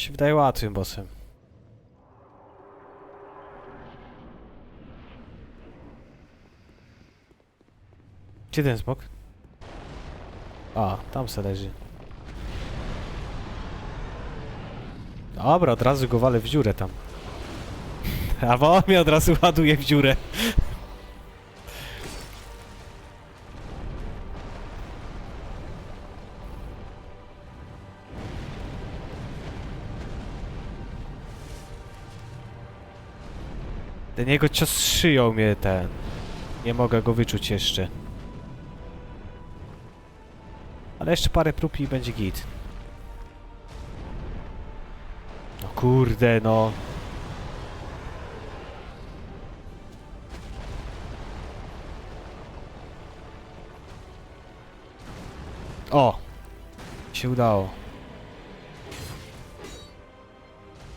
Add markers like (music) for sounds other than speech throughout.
się wydaje łatwym bossem. Gdzie ten smok? A, tam se leży. Dobra, od razu go walę w dziurę tam. (laughs) A on mnie od razu ładuje w dziurę. Ten jego cios szyją mnie ten. Nie mogę go wyczuć jeszcze. Ale jeszcze parę prób i będzie git. No kurde, no. O! Się udało.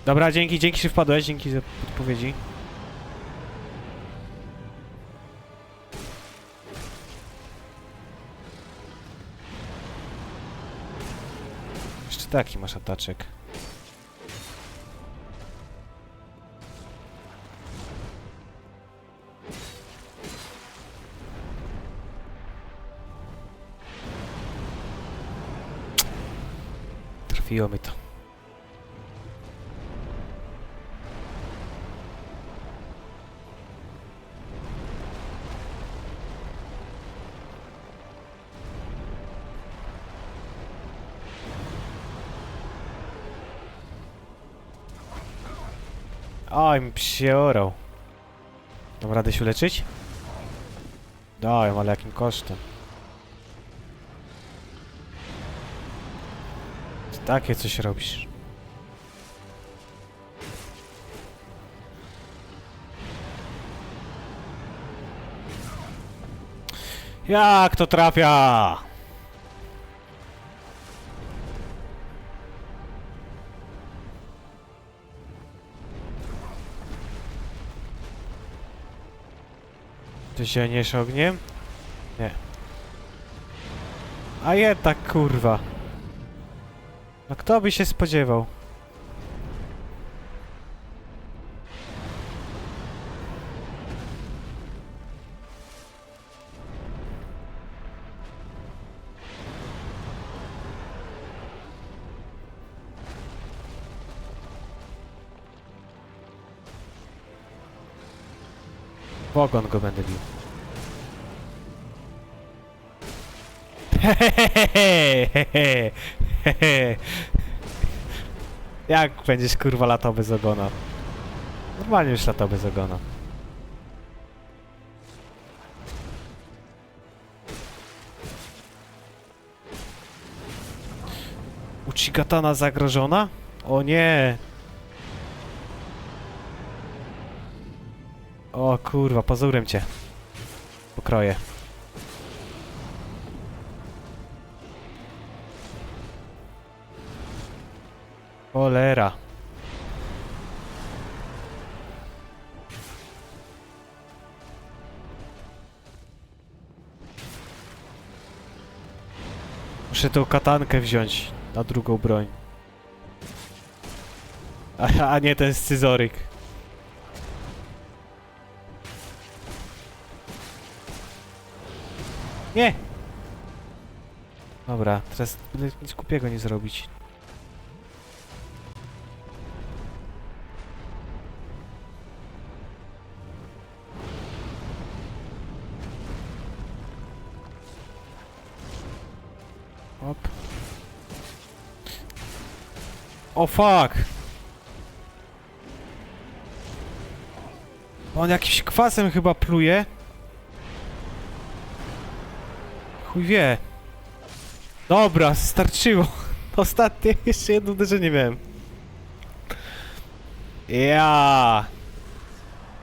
Dobra, dzięki, dzięki, że wpadłeś, dzięki za podpowiedzi. Jeszcze taki masz ataczek. Trafiło mi to. Oj, mi psiorał. Mam radę się leczyć? Dałem, ale jakim kosztem? Takie coś robisz. Jak to trafia? Ty się niesz ogniem? Nie. A jednak kurwa. No kto by się spodziewał? W ogon go będę bił. Hehehehe. (laughs) Jak będziesz kurwa latał bez ogona? Normalnie już latał bez ogona. Uchigatana zagrożona? O nie! O kurwa, pazurem cię. Pokroję. Cholera. Muszę tą katankę wziąć na drugą broń. A, (laughs) a nie ten scyzoryk. Nie! Dobra, teraz nic głupiego nie zrobić. Hop. O fuck! On jakimś kwasem chyba pluje. Chuj wie. Dobra, starczyło. (laughs) Ostatnie jeszcze jedno uderzenie miałem. Ja.